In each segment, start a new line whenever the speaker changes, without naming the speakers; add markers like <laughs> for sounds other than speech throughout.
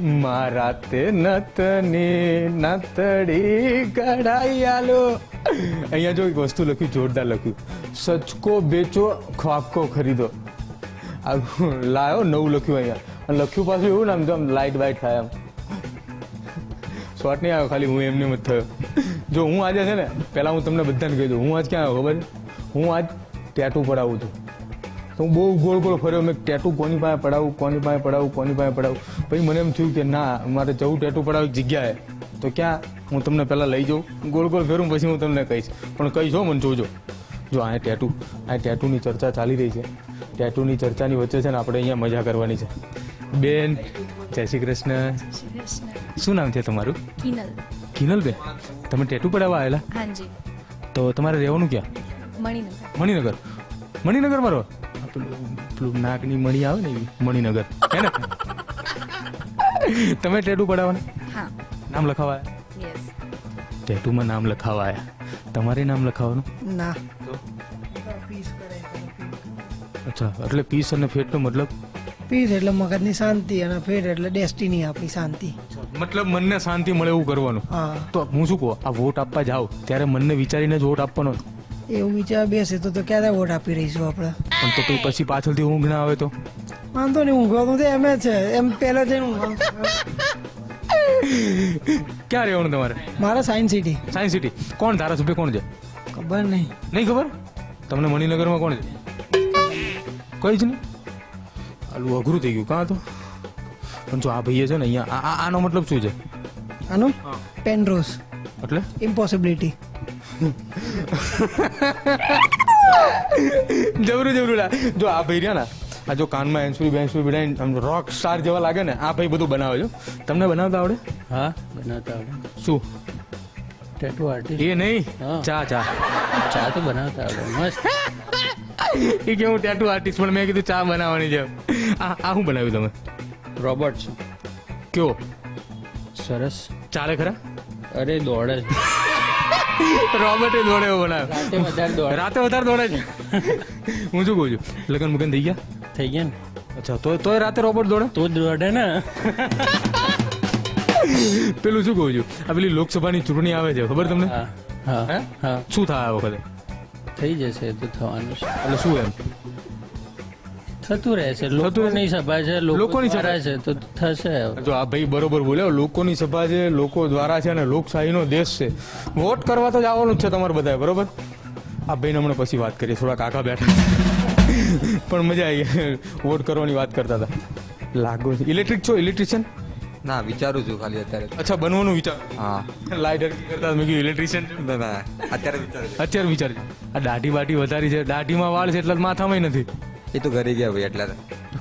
મારા તે નતની નતડી કઢાઈ આલો અહીંયા જો એક વસ્તુ લખ્યું, જોરદાર લખ્યું. સચકો બેચો ખ્વાબકો ખરીદો. આ લાયો, નવું લખ્યું અહીંયા. અને લખ્યું પાછું એવું ને આમ તો આમ લાઇટ વાઇટ થાય આમ. શોર્ટ નહીં આવ્યો, ખાલી હું એમને મત થયો. જો હું આજે છે ને, પહેલાં હું તમને બધાને કહી દઉં, હું આજ ક્યાં આવ્યો ખબર? હું આજ ટેટુ પડાવું છું. તો હું બહુ ગોળ ગોળ ફર્યો. મેં ટેટુ કોની પાસે પડાવું કોની પાસે પડાવું કોની પાસે પડાવું. પછી મને એમ થયું કે ના મારે જવું ટેટુ પડાવી જગ્યાએ. તો ક્યાં? હું તમને પહેલાં લઈ જાઉં. ગોળ ગોળ ફેરું પછી હું તમને કહીશ. પણ કહીશ મને જોજો. જો આ ટેટુ આ ટેટુની ચર્ચા ચાલી રહી છે. ટેટુની ચર્ચાની વચ્ચે છે ને આપણે અહીંયા મજા કરવાની છે. બેન જય શ્રી કૃષ્ણ. શું નામ છે તમારું?
કિનલ.
બેન તમે ટેટુ પડાવવા આવેલા?
હાજી
તો તમારે રહેવાનું ક્યાં?
મણિનગર.
મણિનગર. મણિનગરમાં રહો? પેલું નાકની મણી આવે ને એવી મણિનગર. હે ને? તમે ટેટુ પડાવવાના
હા.
નામ લખાવાયા?
યસ
ટેટુમાં નામ લખાવાયા. તમારે નામ લખાવવાનું
ના.
અચ્છા એટલે પીસ અને ફેટનો મતલબ?
પીસ એટલે મગજની શાંતિ અને ફેટ એટલે ડેસ્ટિની આપણી શાંતિ.
મતલબ મનને શાંતિ મળે એવું કરવાનું?
હા.
તો હું શું કહું? આ વોટ આપવા જાવ ત્યારે મનને વિચારીને જ વોટ આપવાનો.
એવું વિચાર બેસે તો તો ક્યારે વોટ આપી રહીશું આપણે?
પણ તો પછી પછી પાછળથી ઊંઘ ના આવે તો?
વાંધો નહીં ઊંઘવાનું તો એમ છે. એમ પહેલા જઈને ઊંઘવાનું
ક્યાં રહેવાનું તમારે?
મારા સાયન્સ સિટી
સાયન્સ સિટી કોણ ધારાસભ્ય કોણ છે?
ખબર નહીં.
નહીં ખબર? તમને મણિનગરમાં કોણ છે? કઈ જ નહીં? આલું અઘરું થઈ ગયું. કાં તો? પણ જો આ ભાઈએ છે ને અહીંયા આ- આ આનો મતલબ શું છે?
આનું? પેનરોસ
એટલે?
ઇમ્પોસિબિલિટી <laughs>
જબરું જબરું લા. જો આ ભાઈ રહ્યા ને આ જો કાનમાં એન્સુરી બેન્સુરી આમ રોક સ્ટાર જેવા લાગે ને આ ભાઈ બધું બનાવે છે. તમને બનાવતા આવડે?
હા બનાવતા આવડે.
શું?
ટેટુ આર્ટિસ્ટ
એ નહીં? ચા ચા.
ચા તો બનાવતા આવડે. મસ્ત.
એ કે હું ટેટુ આર્ટિસ્ટ પણ મેં કીધું ચા બનાવવાની છે. આ આ શું બનાવ્યું તમે?
રોબોટ છે
કયો?
સરસ.
ચાલે ખરા?
અરે દોડે
રોબર્ટે દોડે એવો બનાવ્યો
રાતે વધારે દોડે.
છે. હું શું કહું છું? લગન મુગન થઈ ગયા?
થઈ ગયા ને.
અચ્છા તો તોય રાતે રોબર્ટ દોડે?
તો જ દોડે ને.
પેલું શું કહું છું? આ પેલી લોકસભાની ચૂંટણી આવે છે ખબર તમને?
હા હા
હે?
હા.
શું થાય આ વખતે?
થઈ જશે તો થવાનું છે.
એટલે શું એમ?
થતું રહેશે
રહેશે.
લોકોની સભા છે
લોકોની સભા.
છે તો થશે.
જો આ ભાઈ બરોબર બોલ્યો લોકોની સભા છે લોકો દ્વારા છે અને લોકશાહીનો દેશ છે. વોટ કરવા તો જવાનું જ છે તમારે બધાએ બરોબર? આ ભાઈને હમણાં પછી વાત કરીએ થોડા કાકા બેઠા <laughs> પણ મજા આવી. વોટ કરવાની વાત કરતા હતા. લાગો છે. ઇલેક્ટ્રિક છો ઇલેક્ટ્રિશિયન?
ના વિચારું છું ખાલી અત્યારે.
અચ્છા બનવાનું વિચાર.
હા.
લાઇટર કરતા મેં કીધું ઇલેક્ટ્રિશિયન
ના ના અત્યારે વિચાર
અત્યારે વિચાર આ દાઢી બાટી વધારી છે. દાઢીમાં વાળ છે એટલે માથામાં નથી.
એ તો ઘરે ગયા ભાઈ એટલે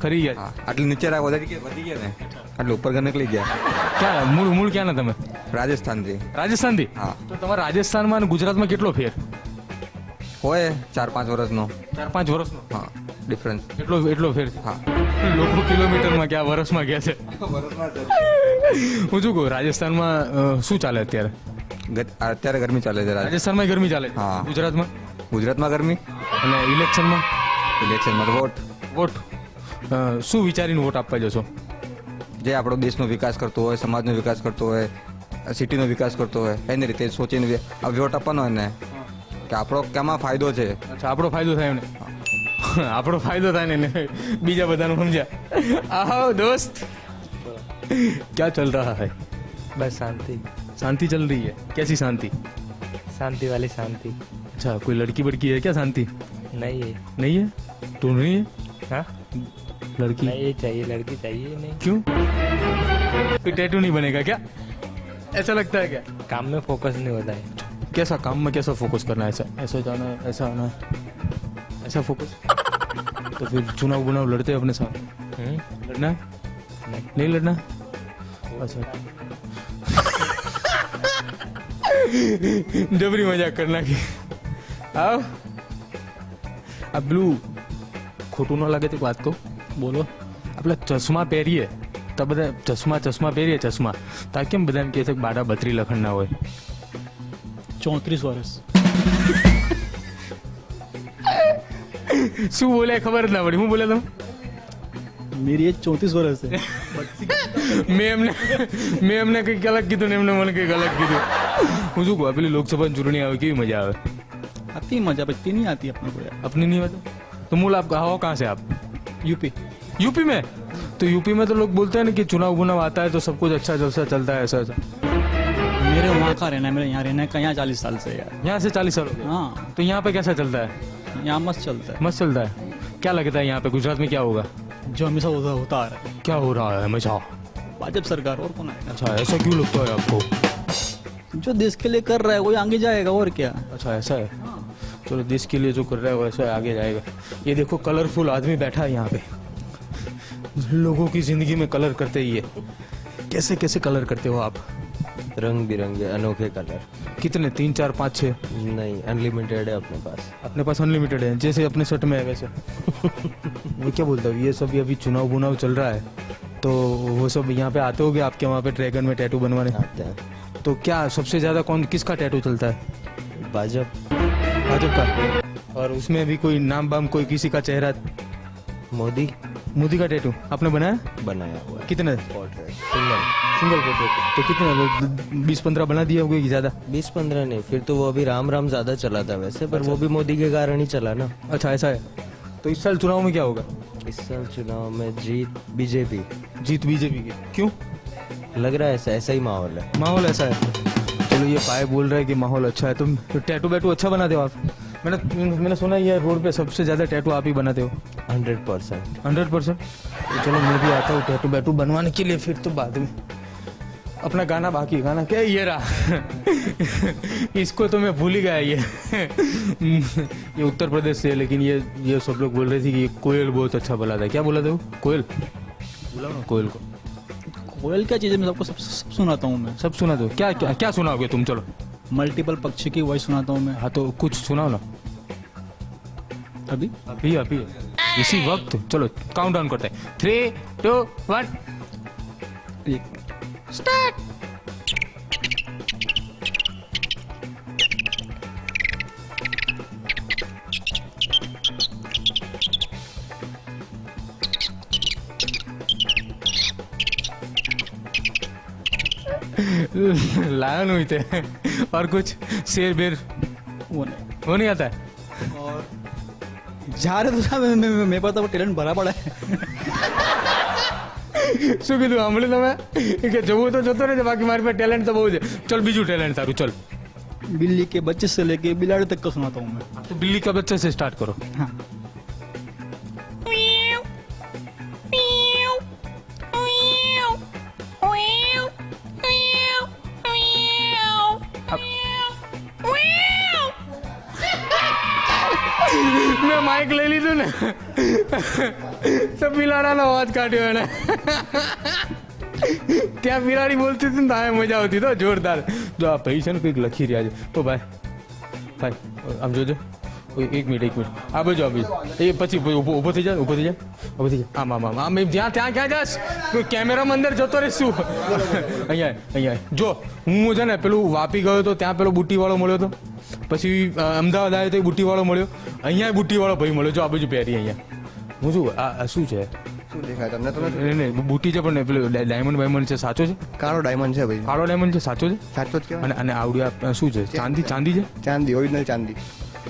ખરી ગયા?
હા આટલી નીચે રાખ વધારી ગયા વધી ગયા ને. આટલું ઉપર ઘર નીકળી ગયા.
ક્યાં મૂળ મૂળ ક્યાં તમે?
રાજસ્થાનથી.
રાજસ્થાનથી?
હા.
તો તમારા રાજસ્થાનમાં અને ગુજરાતમાં કેટલો ફેર?
હોય ચાર પાંચ વર્ષનો.
ચાર પાંચ વર્ષનો?
હા ડિફરન્સ
એટલો એટલો ફેર
હા.
લોકો કિલોમીટરમાં ગયા વર્ષમાં ગયા છે? હું શું કહું રાજસ્થાનમાં શું ચાલે અત્યારે?
અત્યારે ગરમી ચાલે છે રાજ-
રાજસ્થાનમાં ગરમી ચાલે
હા.
ગુજરાતમાં?
ગુજરાતમાં ગરમી.
અને ઇલેક્શનમાં?
ઇલેક્શનમાં વોટ.
વોટ? શું વિચારીને વોટ આપવા જશો?
જે આપણો દેશનો વિકાસ કરતો હોય સમાજનો વિકાસ કરતો હોય સિટીનો વિકાસ કરતો હોય એની રીતે સોચીને વોટ આપવાનો હોય ને કે આપણો કેમાં ફાયદો છે?
અચ્છા આપણો ફાયદો થાય એમને. <laughs> આપણો ફાયદો થાય ને બીજા બધાનું સમજ્યા. આહો દોસ્ત. ક્યાં ચલ રહા હૈ?
બસ શાંતિ.
શાંતિ ચલ રહી હૈ. કેસી શાંતિ?
શાંતિ વાલી શાંતિ.
अच्छा कोई लड़की बड़की है क्या शांति?
नहीं है।
नहीं है? तू नहीं है?
हा?
लड़की?
नहीं चाहिए लड़की चाहिए नहीं।
क्यों? कोई टैटू नहीं बनेगा क्या? ऐसा लगता है क्या?
काम में फोकस नहीं होता है।
कैसा काम में कैसा फोकस करना है? ऐसा ऐसा जाना है ऐसा आना है। ऐसा फोकस तो फिर चुनाव बुनाव लड़ते हैं अपने साथ।
हुँ?
लड़ना है?
नहीं,
नहीं लड़ना अच्छा। जबरी मज़ाक करना की આવ. આ બ્લૂ ખોટું ન લાગે તો વાત કહું. બોલો. આપણે ચશ્મા પહેરીએ. તો બધા ચશ્મા ચશ્મા પહેરીએ ચશ્મા. તા કેમ બધા બધાને કહે છે કે બારા બત્રી લખણના હોય?
ચોત્રીસ વર્ષ.
શું બોલે ખબર જ ના પડી. હું બોલે તમે
મેરી એજ ચોત્રીસ વર્ષ છે.
મેં એમને મેં એમને કંઈક અલગ કીધું ને એમને મને કંઈક અલગ કીધું. હું શું કહું પેલી લોકસભા ચૂંટણી આવે કેવી મજા આવે?
आती है मज़ा बचती नहीं आती अपने को यार।
अपनी नहीं बता तो मूल आप हो? कहाँ से आप?
यूपी।
यूपी में? तो यूपी में तो लोग बोलते हैं ना कि चुनाव वुनाव आता है तो सब कुछ अच्छा जलसा चलता है ऐसा ऐसा।
मेरे वहाँ का रहना है? मेरे यहाँ रहना है कहाँ चालीस साल से यार।
यहाँ से चालीस साल हाँ तो यहाँ पे कैसा चलता है?
यहाँ मस्त चलता है।
मस्त चलता है। क्या लगता है यहाँ पे? गुजरात में क्या होगा?
जो हमेशा होता होता आ रहा है।
क्या हो रहा है हमेशा?
भाजपा सरकार और कौन आएगा
अच्छा ऐसा क्यों लगता है आपको?
जो देश के लिए कर रहा है वही आगे जाएगा और क्या?
अच्छा ऐसा है। चलो देश के लिए जो कर रहा है वैसा आगे जाएगा। ये देखो कलरफुल आदमी बैठा है यहाँ पे। लोगों की ज़िंदगी में कलर करते ही है। कैसे कैसे कलर करते हो आप?
रंग बिरंगे अनोखे कलर
कितने? तीन चार पाँच छः
नहीं अनलिमिटेड है अपने पास।
अपने पास अनलिमिटेड है जैसे अपने सेट में है वैसे। <laughs> वो क्या बोलता हूँ ये सब अभी चुनाव बुनाव चल रहा है तो वो सब यहाँ पे आते होगे आपके वहाँ पे ड्रैगन में टैटू बनवाने?
आते हैं।
तो क्या सबसे ज़्यादा कौन किसका टैटू चलता है?
भाजपा।
भाजपा का। और उसमें भी कोई नाम बाम कोई किसी का चेहरा?
मोदी।
मोदी का टैटू आपने बनाया?
बनाया हुआ
कितने?
सिंगल।
सिंगल फ़ोटो तो कितने बीस पंद्रह बना दिए होंगे कि ज़्यादा?
बीस पंद्रह नहीं फिर तो वो अभी राम राम ज़्यादा चला था वैसे पर वो भी मोदी के कारण ही चला ना।
अच्छा ऐसा है। तो इस साल चुनाव में क्या होगा?
इस साल चुनाव में जीत बीजेपी।
जीत बीजेपी की। क्यों?
लग रहा है ऐसा ऐसा ही माहौल है।
माहौल ऐसा है। चलो ये पाए बोल रहे हैं कि माहौल अच्छा है। तुम तो टैटू बैटू अच्छा बनाते हो आप? मैंने मैंने सुना ये रोड पे सबसे ज़्यादा टैटू आप ही बनाते हो।
Hundred
percent. Hundred percent? चलो मैं भी आता हूँ टैटू बैटू बनवाने के लिए फिर तो बाद में। अपना गाना बाकी गाना क्या ये रहा? <laughs> इसको तो मैं भूल ही गया ये। <laughs> ये उत्तर प्रदेश से है लेकिन ये ये सब लोग बोल रहे थे कि कोयल बहुत अच्छा बोला था क्या बोला था वो? कोयल? बोला ना कोयल को।
कोयल क्या चीज़ है मैं सबको सब, सब सुनाता हूँ मैं?
सब सुना दो। क्या क्या क्या सुनाओगे तुम? चलो।
मल्टीपल पक्षी की वॉइस सुनाता हूँ मैं।
हाँ तो कुछ सुनाओ ना।
अभी?
अभी अभी। इसी वक्त। चलो काउंट डाउन करते हैं। थ्री टू वन
एक।
लायन हुई थे और कुछ शेर बेर
वो नहीं
वो नहीं आता है
और जा रहे तो साहब मैं- मैं- मेरे पास तो वो टैलेंट भरा पड़ा है
શું કીધું સાંભળ્યું તમે કે જવું તો જતો રહેજે બાકી મારી પાસે ટેલેન્ટ તો બહુ છે ચલ બીજું ટેલેન્ટ તારું ચલ
बिल्ली के बच्चे से लेके बिलाड़ी तक का सुनाता हूँ मैं
तो बिल्ली का बच्चे से स्टार्ट करो
हाँ
મેં માઇક લઈ લીધું ને. તો બિલાડાનો અવાજ કાઢ્યો એને ત્યાં બિલાડી બોલતી હતી ને તારે મજા આવતી તો જોરદાર. જો આ ભાઈ છે ને કંઈક લખી રહ્યા છે. ઓ ભાઈ ભાઈ, આમ જોજો. એક મિનિટ એક મિનિટ. આ બાજુ આ બાજુ. એ પછી ઊભો થઈ જાય ઊભો થઈ જાય ઊભો થઈ જાય આમ આમ આમ આમ જ્યાં ત્યાં ક્યાં જાશ? કેમેરામાં અંદર જતો રહે શું? અહીંયા અહીંયા જો, હું છે ને પેલું વાપી ગયો તો ત્યાં પેલો બુટ્ટીવાળો મળ્યો તો. પછી અમદાવાદ આવ્યો તો એ બુટ્ટીવાળો મળ્યો. અહીંયા બુટ્ટીવાળો ભાઈ મળ્યો. જો આ બાજુ પહેરી અહીંયા. હું શું આ શું છે?
શું દેખાય તમને તો
નહીં નહીં બુટ્ટી છે પણ પેલું ડાયમંડ બાયમંડ છે સાચો છે?
કાળો ડાયમંડ છે ભાઈ.
કાળો ડાયમંડ છે સાચો છે?
સાચો જ
અને અને આવડી શું છે? ચાંદી ચાંદી છે?
ચાંદી ઓરિજિનલ ચાંદી.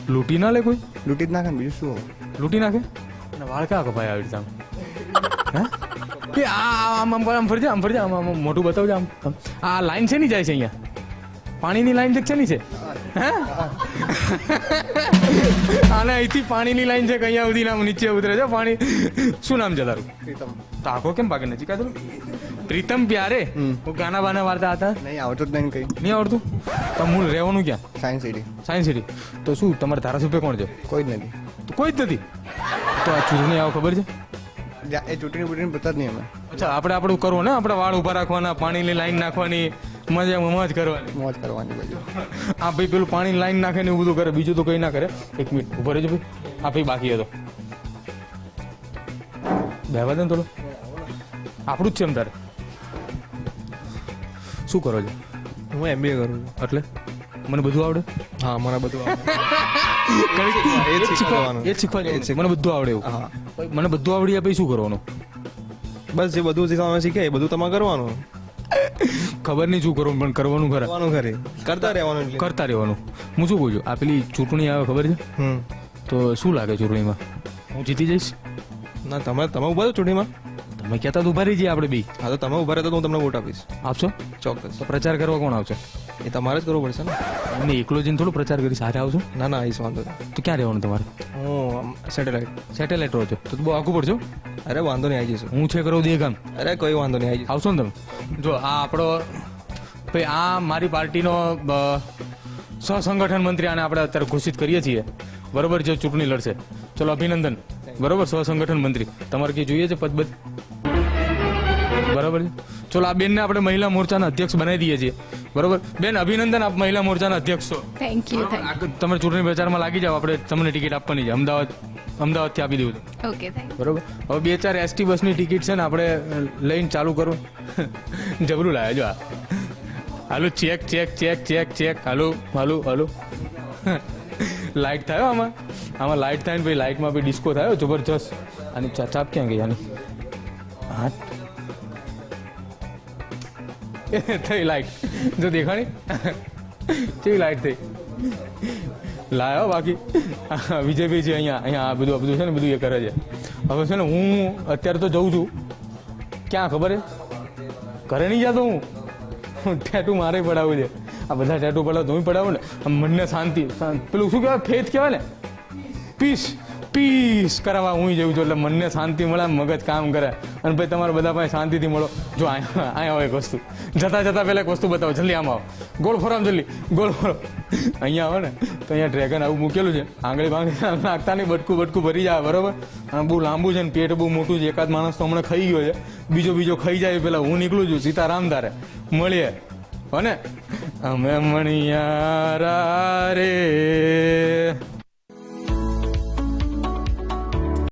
લૂંટી ના લે કોઈ?
લૂંટી જ નાખે બીજું શું?
લૂંટી નાખે? અને વાળ ક્યાં કપાય આવી રીતે આમ? હે? કે આ આ- આમ આમ આમ ફરજે આમ ફરજે આમ આમ મોટું બતાવજે આમ. આ લાઈન છે ની જાય છે અહીંયા? પાણીની લાઈન છે કે છે ની છે? હે આને અહીંથી પાણીની લાઈન છે કે અહીંયા સુધી નામ નીચે ઉતરે છે. પાણી શું નામ છે તારું?
પ્રીતમ.
તાકો કેમ ભાગે નજીક આતું પ્રીતમ પ્યારે? હું ગાના બાના વાર્તા હતા?
નહીં આવડતું જ નહીં કઈ.
નહીં આવડતું? તો હું રહેવાનું ક્યાં?
સાયન્સ સિટી
સાયન્સ સિટી તો શું તમારે ધારાસભ્ય કોણ છે?
કોઈ જ નથી.
કોઈ જ નથી? તો આ ચૂંટણી આવો ખબર છે?
એ ચૂંટણી બૂટણી બધા જ નહીં અમે.
અચ્છા આપણે આપણું કરવું ને? આપણે વાળ ઊભા રાખવાના પાણીની લાઈન નાખવાની મજા મોજ કરવાની.
મોજ કરવાની બધું.
આ ભાઈ પેલું પાણી લાઈન નાખે ને એવું બધું કરે બીજું તો કંઈ ના કરે. એક મિનિટ ઊભો રહેજો ભાઈ. આ ભાઈ બાકી હતો. બેવા દે ને થોડો. આપણું જ છે એમ તારે. શું કરો છો?
હું એમબીએ કરું છું.
એટલે? મને બધું આવડે?
હા મને બધું
એ શીખવાનું એ શીખવા
એ જ
મને બધું આવડે એવું.
હા.
મને બધું આવડી જાય પછી શું કરવાનું?
બસ જે બધું જે તમે શીખે એ બધું તમારે કરવાનું.
ખબર નહીં શું કરવું પણ કરવાનું ખરા.
કરવાનું ખરી. કરતા રહેવાનું
કરતા રહેવાનું. હું શું કહું છું આ પેલી ચૂંટણી આવે ખબર છે? તો શું લાગે ચૂંટણીમાં? હું જીતી જઈશ?
ના તમે તમે ઊભા છો ચૂંટણીમાં.
તમે કહેતા તો ઊભા રહી જઈએ આપણે બી.
હા તો તમે ઊભા રહેતા તો હું તમને વોટ આપીશ.
આપશો?
ચોક્કસ.
તો પ્રચાર કરવા કોણ આવશે?
એ તમારે જ કરવું પડશે ને.
એમને એકલો જઈને થોડો પ્રચાર કરી સાથે આવશો?
ના ના આવીશ વાંધો નહીં.
તો ક્યાં રહેવાનું તમારે?
હું સેટેલાઇટ.
સેટેલાઇટ રહો છો. તો બહુ આખું પડશો
અરે વાંધો નહીં આવી જઈશું
હું છે કરો દે કામ
અરે કોઈ વાંધો નહીં આવી જઈશું
આવશો ને તમે? જો આ આપણો ભાઈ આ મારી પાર્ટીનો સહસંગઠન મંત્રી આને આપણે અત્યારે ઘોષિત કરીએ છીએ. બરોબર જે ચૂંટણી લડશે. ચલો અભિનંદન. બરોબર? સહસંગઠન મંત્રી. તમારે કઈ જોઈએ છે પદ બરાબર ચલો આ બેનને આપણે મહિલા મોરચાના અધ્યક્ષ બનાવી દઈએ છીએ. બરોબર? બેન અભિનંદન આપ મહિલા મોરચાના અધ્યક્ષ છો.
થેન્ક યુ
તમે ચૂંટણી પ્રચારમાં લાગી જાઓ આપણે તમને ટિકિટ આપવાની છે. અમદાવાદ અમદાવાદથી આપી દઉં
ઓકે
બરોબર? હવે બે ચાર એસટી બસની ટિકિટ છે ને આપણે લઈને ચાલુ કરો. જબરું લાવે જો આ. Hello check check check check check. Hello hello hello. Light થયો આમાં? આમાં લાઇટ થાય ને ભાઈ લાઇટમાં બી ડિસ્કો થયો? જબરજસ્ત. અને ચાપ ક્યાં ગઈ આની? હા. <laughs> થઈ લાઇટ જો દેખાણી. <laughs> કેવી લાઇટ થઈ? લાયો બાકી. <laughs> વિજયભાઈ છે અહીંયા અહીંયા આ બધું આ બધું છે ને, બધું એ કરે છે. હવે છે ને હું અત્યારે તો જઉં છું. ક્યાં ખબર છે ઘરે નહીં જતો હું. ટેટુ મારે પડાવું છે. આ બધા ટેટુ પડે હું પડાવું ને. મનને શાંતિ પેલું શું કહેવાય? ફેથ કહેવાય ને? પીસ પીસ કરાવવા હું જઉં છું, એટલે મનને શાંતિ મળે, મગજ કામ કરે. અને ભાઈ તમારે બધા પાસે શાંતિથી મળો. જો અહીંયા અહીંયા હોય એક વસ્તુ. જતા જતા પહેલાં એક વસ્તુ બતાવો. જલ્દી આમ આવો. ગોળ ફોરામ જલ્દી. ગોળ ફોરો અહીંયા આવે ને? તો અહીંયા ડ્રેગન આવું મૂકેલું છે. આંગળી બાંગળી <laughs> નાખતા નહીં, બટકું બટકું ભરી જાય, બરોબર? અને બહુ લાંબુ છે ને, પેટ બહુ મોટું છે. એકાદ માણસ તો હમણાં ખાઈ ગયો છે. બીજો બીજો ખાઈ જાય પહેલાં હું નીકળું છું, સીતારામ તારે. મળીએ. અને અમે મણિયારા રે.